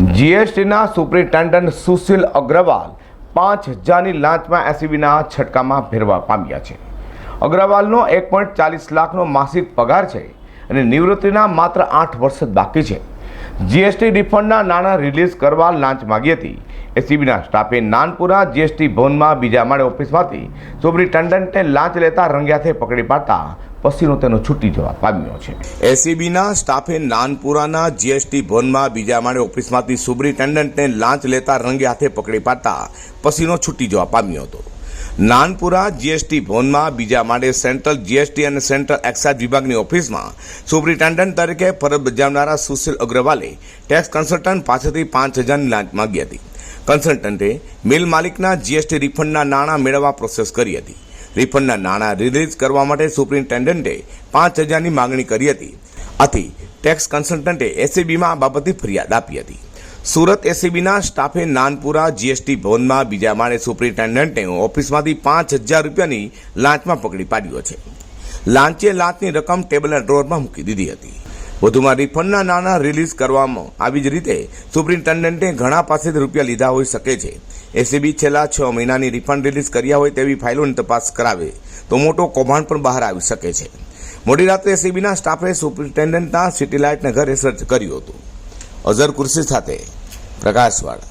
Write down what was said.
જીએસટીના સુપ્રિન્ટેન્ડન્ટ સુશીલ અગ્રવાલ પાંચ હજારની લાંચમાં એસીબીના છટકામાં ફેરવા પામ્યા છે. અગ્રવાલનો એક પોઈન્ટ ચાલીસ લાખનો માસિક પગાર છે અને નિવૃત્તિના માત્ર આઠ વર્ષ જ બાકી છે. જીએસટી રિફંડના નાણાં રિલીઝ કરવા લાંચ માગી હતી. એસીબીના સ્ટાફે નાનપુરા જીએસટી ભવનમાં બીજા માળે ઓફિસમાંથી સુપ્રિન્ટેન્ડન્ટને લાંચ લેતા રંગ્યાથે પકડી પાડતા પછીનો તેનો છૂટી જવા પામ્યો છે. એસીબીના સ્ટાફે નાનપુરાના જીએસટી ભવનમાં બીજા માળે ઓફિસમાંથી સુપ્રિન્ટેન્ડન્ટને લાંચ લેતા રંગે હાથે પકડી પાડતા પસીનો છૂટી જવા પામ્યો હતો. નાનપુરા જીએસટી ભવનમાં બીજા માળે central GST and central excise વિભાગની ઓફિસમાં સુપ્રિન્ટેન્ડન્ટ તરીકે ફરજ બજાવનારા સુશીલ અગ્રવાલે ટેક્સ કન્સલ્ટન્ટ પાસેથી પાંચ હજારની લાંચ માગી હતી. કન્સલ્ટન્ટે મિલ માલિકના જીએસટી રિફંડના નાણાં મેળવવા પ્રોસેસ કરી હતી. રિફંડના નાણાં રિલીઝ કરવા માટે સુપ્રિન્ટેન્ડન્ટે પાંચ હજારની માંગણી કરી હતી. આથી ટેક્સ કન્સલ્ટન્ટે એસીબીમાં આ બાબતે ફરિયાદ આપી હતી. સુરત એસીબીના સ્ટાફે નાનપુરા જીએસટી ભવનમાં બીજા માળે સુપ્રિન્ટેન્ડન્ટને ઓફિસમાંથી પાંચ હજાર રૂપિયાની લાંચમાં પકડી પાડ્યો છે. લાંચે લાંચની રકમ ટેબલના ડ્રોરમાં મૂકી દીધી હતી. વધુમાં રિફંડના નાણાં રિલીઝ કરવામાં આવી જ રીતે સુપ્રિન્ટેન્ડન્ટે ઘણા પાસેથી રૂપિયા લીધા હોઈ શકે છે. એસીબી છેલ્લા છ મહિનાની રિફંડ રિલીઝ કર્યા હોય તેવી ફાઇલોની તપાસ કરાવે તો મોટો કૌભાંડ પણ બહાર આવી શકે છે. મોડી રાત્રે એસીબીના સ્ટાફે સુપ્રિન્ટેન્ડન્ટના સિટીલાઇટના ઘરે સર્ચ કર્યું હતું. અઝર કુર્સી સાથે પ્રકાશવાળા.